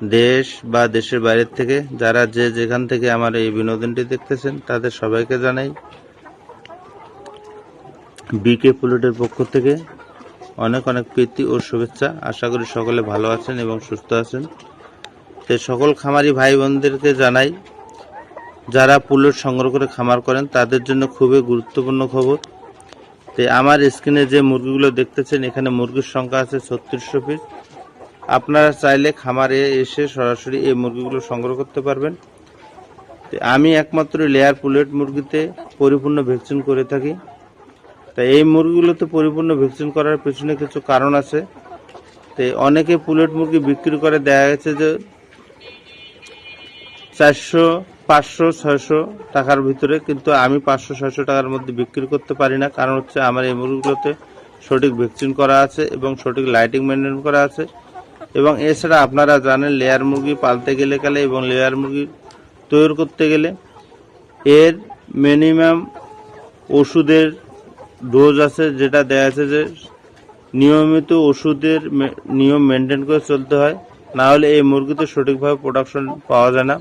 দেশ বা দেশের বাইরের থেকে যারা যে যেখান থেকে আমার এই বিনোদনটি দেখতেছেন, তাদের সবাইকে জানাই বিকে পুলেটের পক্ষ থেকে অনেক অনেক প্রীতি ও শুভেচ্ছা। আশা করি সকলে ভালো আছেন এবং সুস্থ আছেন। তো সকল খামারি ভাই বোনদেরকে জানাই, যারা পুলেট সংগ্রহ করে খামার করেন, তাদের জন্য খুবই গুরুত্বপূর্ণ খবর। তো আমার স্ক্রিনে যে মুরগিগুলো দেখতেছেন, এখানে মুরগির সংখ্যা আছে ছত্রিশশো পিস। আপনারা চাইলে খামারে এসে সরাসরি এই মুরগিগুলো সংগ্রহ করতে পারবেন। আমি একমাত্র লেয়ার পুলেট মুরগিতে পরিপূর্ণ ভ্যাকসিন করে থাকি। তা এই মুরগিগুলোতে পরিপূর্ণ ভ্যাকসিন করার পেছনে কিছু কারণ আছে। তো অনেকে পুলেট মুরগি বিক্রি করে দেখা গেছে যে চারশো, পাঁচশো, ছয়শো টাকার ভিতরে কিন্তু আমি পাঁচশো, ছয়শো টাকার মধ্যে বিক্রি করতে পারি না। কারণ হচ্ছে আমার এই মুরগিগুলোতে সঠিক ভ্যাকসিন করা আছে এবং সঠিক লাইটিং মেনটেন করা আছে। এবং এছাড়া আপনারা জানেন লেয়ার মুরগি পালতে গেলে গেলে এবং লেয়ার মুরগি তৈরি করতে গেলে এর মিনিমাম ওষুধের ডোজ আছে যেটা দেয়া আছে যে নিয়মিত ওষুধের নিয়ম মেনটেন করে চলতে হয়। না হলে এই মুরগিতে সঠিকভাবে প্রোডাকশন পাওয়া যায় না।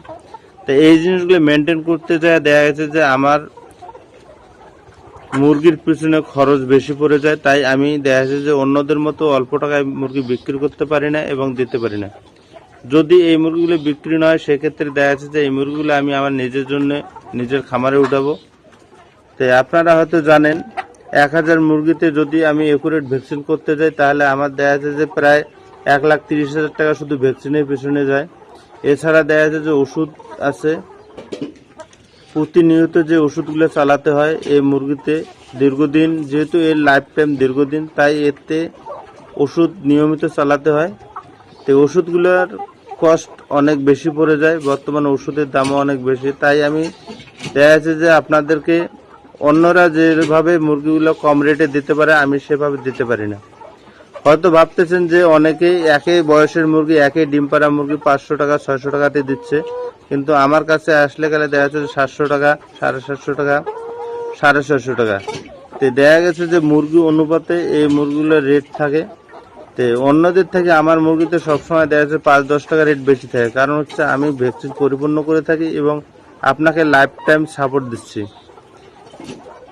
তো এই জিনিসগুলো মেনটেন করতে যায় দেখা গেছে যে আমার মুরগির পিছনে খরচ বেশি পড়ে যায়, তাই আমি দেখা যাচ্ছে যে অন্যদের মতো অল্প টাকায় মুরগি বিক্রি করতে পারি না এবং দিতে পারি না। যদি এই মুরগিগুলো বিক্রি নয় সেক্ষেত্রে দেখা যাচ্ছে যে এই মুরগিগুলো আমি আমার নিজের জন্য নিজের খামারে উঠাবো। তাই আপনারা হয়তো জানেন, এক হাজার মুরগিতে যদি আমি একুরেট ভ্যাকসিন করতে যাই, তাহলে আমার দেখা যাচ্ছে যে প্রায় এক লাখ তিরিশ হাজার টাকা শুধু ভ্যাকসিনের পিছনে যায়। এছাড়া দেখা যাচ্ছে যে ওষুধ আছে প্রতিনিয়ত যে ওষুধগুলো চালাতে হয় এই মুরগিতে দীর্ঘদিন, যেহেতু এর লাইফ টাইম দীর্ঘদিন, তাই এতে ওষুধ নিয়মিত চালাতে হয়। তো ওষুধগুলোর কস্ট অনেক বেশি পড়ে যায়, বর্তমানে ওষুধের দামও অনেক বেশি। তাই আমি দেখা যাচ্ছে যে আপনাদেরকে অন্যরা যেভাবে মুরগিগুলো কম রেটে দিতে পারে, আমি সেভাবে দিতে পারি না। হয়তো ভাবতেছেন যে অনেকেই একই বয়সের মুরগি, একই ডিম পাড়া মুরগি পাঁচশো টাকা, ছয়শো টাকাতে দিচ্ছে। কিন্তু আমার কাছে আসলে গেলে দেখা যাচ্ছে সাতশো টাকা, সাড়ে সাতশো টাকা, সাড়ে ছয়শো টাকা। তো দেখা গেছে যে মুরগি অনুপাতে এই মুরগিগুলোর রেট থাকে। তো অন্যদের থেকে আমার মুরগিতে সবসময় দেখা যাচ্ছে পাঁচ, দশ টাকা রেট বেশি থাকে। কারণ হচ্ছে আমি ভ্যাকসিন পরিপূর্ণ করে থাকি এবং আপনাকে লাইফ টাইম সাপোর্ট দিচ্ছি।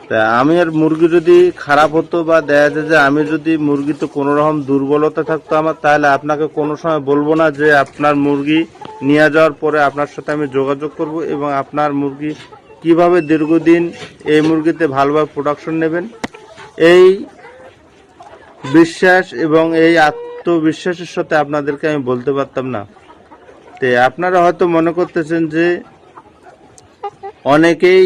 তা আমি আর মুরগি যদি খারাপ হতো বা দেখা যায় যে আমি যদি মুরগিতে কোনো রকম দুর্বলতা থাকতো আমার, তাহলে আপনাকে কোনো সময় বলব না যে আপনার মুরগি নিয়ে যাওয়ার পরে আপনার সাথে আমি যোগাযোগ করব এবং আপনার মুরগি কীভাবে দীর্ঘদিন এই মুরগিতে ভালোভাবে প্রোডাকশন নেবেন? এই বিশ্বাস এবং এই আত্মবিশ্বাসের সাথে আপনাদেরকে আমি বলতে পারতাম না। তে আপনারা হয়তো মনে করতেছেন যে অনেকেই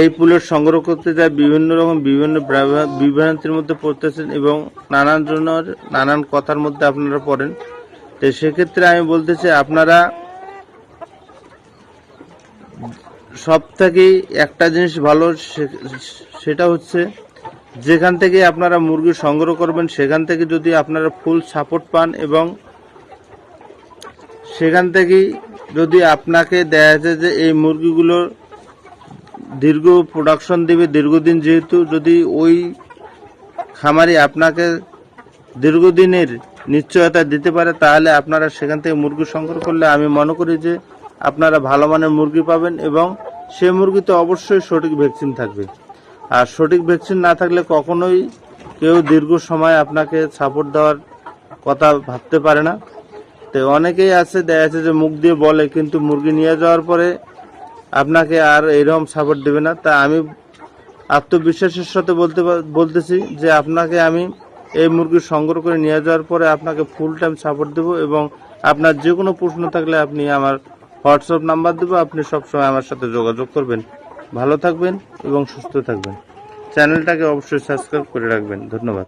এই পুলের সংগ্রহ করতে যায়, বিভিন্ন রকম বিভিন্ন বিভ্রান্তির মধ্যে পড়তেছেন এবং নানান জনের নানান কথার মধ্যে আপনারা পড়েন। তো সেক্ষেত্রে আমি বলতে চাই, আপনারা সব থেকেই একটা জিনিস ভালো সেটা হচ্ছে যেখান থেকে আপনারা মুরগি সংগ্রহ করবেন, সেখান থেকে যদি আপনারা ফুল সাপোর্ট পান এবং সেখান থেকেই যদি আপনাকে দেখা যায় যে এই মুরগিগুলোর দীর্ঘ প্রোডাকশন দেবে, দীর্ঘদিন যেহেতু যদি ওই খামারি আপনাকে দীর্ঘদিনের নিশ্চয়তা দিতে পারে, তাহলে আপনারা সেখান থেকে মুরগি সংগ্রহ করলে আমি মনে করি যে আপনারা ভালো মানের মুরগি পাবেন এবং সে মুরগিতে অবশ্যই সঠিক ভ্যাকসিন থাকবে। আর সঠিক ভ্যাকসিন না থাকলে কখনোই কেউ দীর্ঘ সময় আপনাকে সাপোর্ট দেওয়ার কথা ভাবতে পারে না। তো অনেকেই আছে, দেখা যাচ্ছে যে মুখ দিয়ে বলে, কিন্তু মুরগি নিয়ে যাওয়ার পরে আপনাকে আর এরকম সাপোর্ট দেবে না। তা আমি আত্মবিশ্বাসের সাথে বলতে বলতেছি যে আপনাকে আমি এই মুরগি সংগ্রহ করে নিয়ে যাওয়ার পরে আপনাকে ফুল টাইম সাপোর্ট দেবো এবং আপনার যে কোনো প্রশ্ন থাকলে আপনি আমার হোয়াটসঅ্যাপ নাম্বার দেবো, আপনি সবসময় আমার সাথে যোগাযোগ করবেন। ভালো থাকবেন এবং সুস্থ থাকবেন। চ্যানেলটাকে অবশ্যই সাবস্ক্রাইব করে রাখবেন। ধন্যবাদ।